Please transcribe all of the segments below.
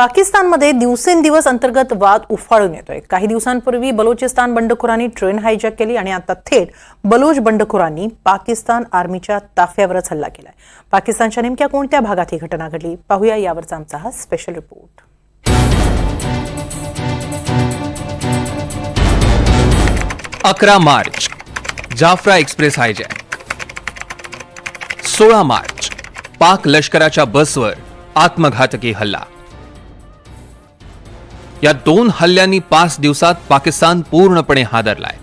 पाकिस्तानमध्ये दिवसेंदिवस अंतर्गत वाद उफाळून येतोय. काही दिवसांपूर्वी बलुचिस्तान बंडखोरांनी ट्रेन हायजॅक केली आणि आता थेट बलूच बंडखोरांनी पाकिस्तान आर्मीच्या ताफ्यावरच हल्ला केलाय. पाकिस्तानच्या नेमक्या कोणत्या भागात ही घटना घडली? पाहूया यावरचा आमचा हा स्पेशल रिपोर्ट अकरा मार्च जाफरा एक्सप्रेस हायजॅक. सोळा मार्च पाक लष्कराच्या बसवर आत्मघातकी हल्ला. या दोन हल्ल्यांनी पाच दिवसात पाकिस्तान पूर्णपणे हादरलाय.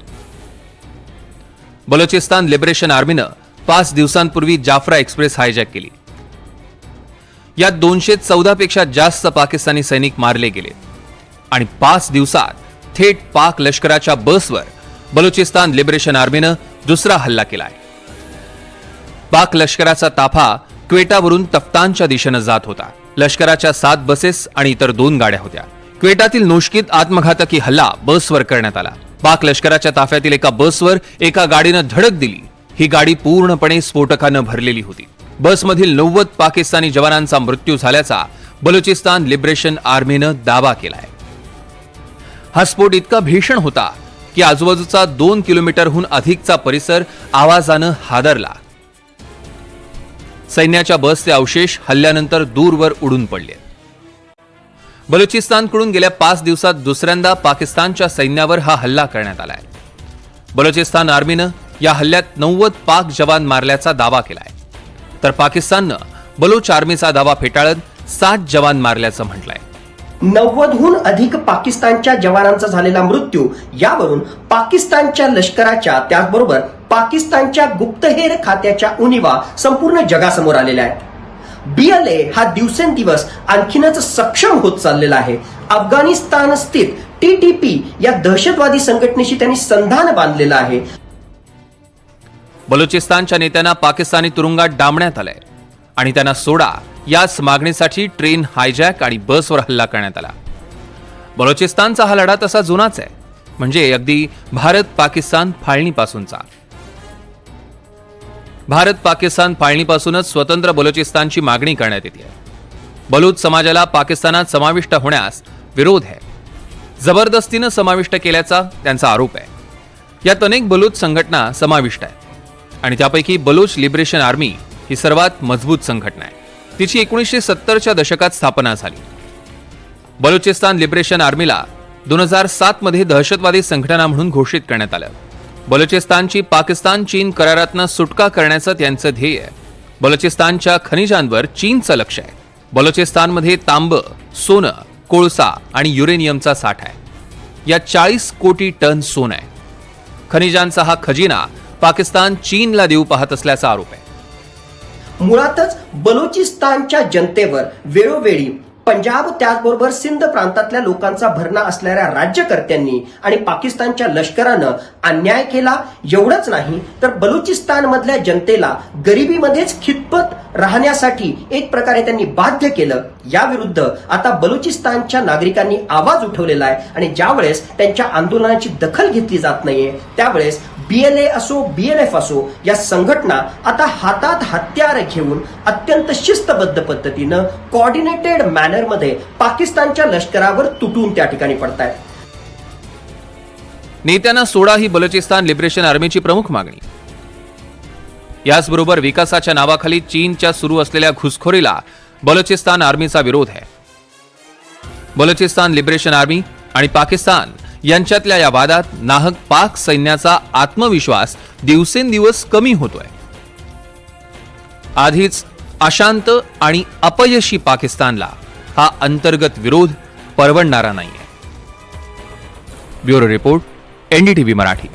बलोचिस्तान लिबरेशन आर्मीनं पाच दिवसांपूर्वी जाफरा एक्सप्रेस हायजॅक केली. यात दोनशे चौदा पेक्षा जास्त पाकिस्तानी सैनिक मारले गेले आणि पाच दिवसात थेट पाक लष्कराच्या बसवर बलुचिस्तान लिबरेशन आर्मीनं दुसरा हल्ला केलाय. पाक लष्कराचा ताफा क्वेटावरून तफ्तानच्या दिशेनं जात होता. लष्कराच्या सात बसेस आणि इतर दोन गाड्या होत्या. क्वेटातील नोशकीत आत्मघातकी हल्ला बसवर करण्यात आला. पाक लष्कराच्या ताफ्यातील एका बसवर एका गाडीनं धडक दिली. ही गाडी पूर्णपणे स्फोटकानं भरलेली होती. बसमधील नव्वद पाकिस्तानी जवानांचा मृत्यू झाल्याचा बलुचिस्तान लिबरेशन आर्मीनं दावा केलाय. हा स्फोट इतका भीषण होता की आजूबाजूचा दोन किलोमीटरहून अधिकचा परिसर आवाजानं हादरला. सैन्याच्या बसचे अवशेष हल्ल्यानंतर दूरवर उडून पडले बलुचिस्तानकडून गेल्या पाच दिवसात दुसऱ्यांदा पाकिस्तानच्या सैन्यावर हा हल्ला करण्यात आलाय. बलुचिस्तान आर्मीनं या हल्ल्यात नव्वद पाक जवान मारल्याचा दावा केलाय. तर पाकिस्ताननं बलोच आर्मीचा दावा फेटाळत सात जवान मारल्याचं म्हटलंय. नव्वदहून अधिक पाकिस्तानच्या जवानांचा झालेला मृत्यू यावरून पाकिस्तानच्या लष्कराच्या त्याचबरोबर पाकिस्तानच्या गुप्तहेर खात्याच्या उणीवा संपूर्ण जगासमोर आलेल्या आहेत. बीएलए हा दिवसेंदिवस आणखीनच सक्षम होत चाललेला आहे. अफगाणिस्तान स्थित टी टी पी या दहशतवादी संघटनेशी त्यांनी संधान बांधलेलं आहे. बलुचिस्तानच्या नेत्यांना पाकिस्तानी तुरुंगात डांबण्यात आलंय आणि त्यांना सोडा याच मागणीसाठी ट्रेन हायजॅक आणि बसवर हल्ला करण्यात आला. बलुचिस्तानचा हा लढा तसा जुनाच आहे. म्हणजे अगदी भारत पाकिस्तान फाळणीपासूनचा. भारत पाकिस्तान फाळणीपासूनच स्वतंत्र बलुचिस्तानची मागणी करण्यात येते. बलूच समाजाला पाकिस्तानात समाविष्ट होण्यास विरोध आहे. जबरदस्तीनं समाविष्ट केल्याचा त्यांचा आरोप आहे. यात अनेक बलूच संघटना समाविष्ट आहेत. आणि त्यापैकी बलूच लिबरेशन आर्मी ही सर्वात मजबूत संघटना आहे. तिची एकोणीसशे सत्तरच्या दशकात स्थापना झाली. बलुचिस्तान लिबरेशन आर्मीला दोन हजार सातमध्ये दहशतवादी संघटना म्हणून घोषित करण्यात आलं. बलुचिस्तानची पाकिस्तान चीन करारातनं सुटका करण्याचं त्यांचं ध्येय. आहे बलुचिस्तानच्या खनिजांवर चीनचं लक्ष आहे. बलुचिस्तानमध्ये तांब सोनं कोळसा आणि युरेनियमचा साठा आहे. या चाळीस कोटी टन सोनं आहे. खनिजांचा हा खजिना पाकिस्तान चीनला देऊ पाहत असल्याचा आरोप आहे. मुळातच बलुचिस्तानच्या जनतेवर वेळोवेळी पंजाब त्याचबरोबर सिंध प्रांतातल्या लोकांचा भरणा असणाऱ्या राज्यकर्त्यांनी आणि पाकिस्तानच्या लष्करानं अन्याय केला. एवढंच नाही तर बलुचिस्तान मधल्या जनतेला गरिबीमध्येच खितपत राहण्यासाठी एक प्रकारे त्यांनी बाध्य केलं. याविरुद्ध आता बलुचिस्तानच्या नागरिकांनी आवाज उठवलेला आहे आणि ज्यावेळेस त्यांच्या आंदोलनाची दखल घेतली जात नाहीये त्यावेळेस बीएलए असो बीएलएफ असो या संघटना आता हातात हत्यार घेऊन अत्यंत शिस्तबद्ध पद्धतीनं कॉर्डिनेटेड मॅनरमध्ये पाकिस्तानच्या लष्करावर तुटून त्या ठिकाणी पडतायत. नेत्यांना सोडा ही बलुचिस्तान लिबरेशन आर्मीची प्रमुख मागणी. याचबरोबर विकासाच्या नावाखाली चीनच्या सुरू असलेल्या घुसखोरीला बलुचिस्तान आर्मीचा विरोध आहे. बलुचिस्तान लिबरेशन आर्मी आणि पाकिस्तान यांच्यातल्या या वादात नाहक पाक सैन्याचा आत्मविश्वास दिवसेंदिवस कमी होतोय. आधीच अशांत आणि अपयशी पाकिस्तानला हा अंतर्गत विरोध परवडणारा नाहीये. Bureau report NDTV Marathi.